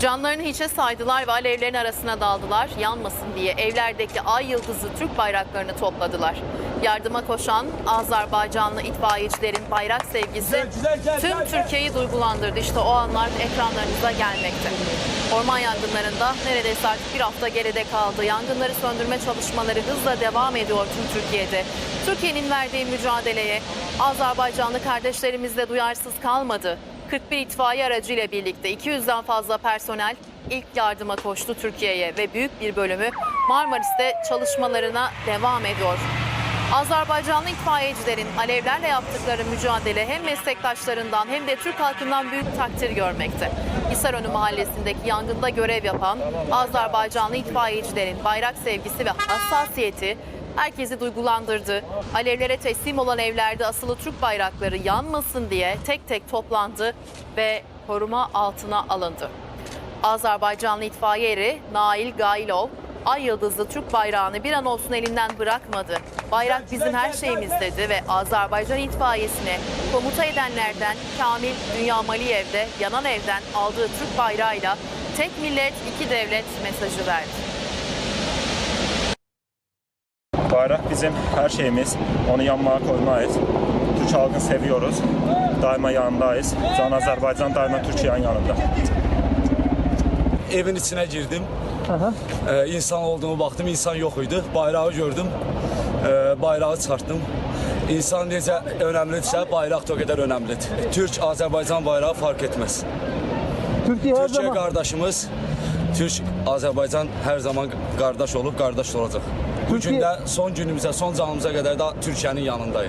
Canlarını hiçe saydılar ve alevlerin arasına daldılar. Yanmasın diye evlerdeki ay yıldızı Türk bayraklarını topladılar. Yardıma koşan Azerbaycanlı itfaiyecilerin bayrak sevgisi tüm Türkiye'yi duygulandırdı. İşte o anlar ekranlarınıza gelmekte. Orman yangınlarında neredeyse artık bir hafta geride kaldı. Yangınları söndürme çalışmaları hızla devam ediyor tüm Türkiye'de. Türkiye'nin verdiği mücadeleye Azerbaycanlı kardeşlerimiz de duyarsız kalmadı. 41 itfaiye aracıyla birlikte 200'den fazla personel ilk yardıma koştu Türkiye'ye ve büyük bir bölümü Marmaris'te çalışmalarına devam ediyor. Azerbaycanlı itfaiyecilerin alevlerle yaptıkları mücadele hem meslektaşlarından hem de Türk halkından büyük takdir görmekte. Hisarönü mahallesindeki yangında görev yapan Azerbaycanlı itfaiyecilerin bayrak sevgisi ve hassasiyeti herkesi duygulandırdı. Alevlere teslim olan evlerde asılı Türk bayrakları yanmasın diye tek tek toplandı ve koruma altına alındı. Azerbaycanlı itfaiye eri Nail Gailov, Ay Yıldızlı Türk bayrağını bir an olsun elinden bırakmadı. Bayrak bizim her şeyimiz dedi ve Azerbaycan itfaiyesine komuta edenlerden Kamil Dünya Maliyev'de yanan evden aldığı Türk bayrağıyla tek millet iki devlet mesajı verdi. Bayrak bizim her şeyimiz. Onu yanmaya koymayız. Türk halkını seviyoruz. Daima yanındayız. Can Azerbaycan daima Türkiye'nin yanında. evin içine girdim. Ee, insan olduğumu baktım, insan yok idi. Bayrağı gördüm, ee, bayrağı çıkarttım. İnsan necə önəmlidirsə, bayraq da o qədər önəmlidir. Türk, Azərbaycan bayrağı fark etməz. Türkiye her Türkiye zaman qardaşımız, Türk, Azərbaycan hər zaman qardaş olub, qardaş olacaq. Bu Türkiye- gün də son günümüzə, son canımıza qədər də Türkiyənin yanındayıq.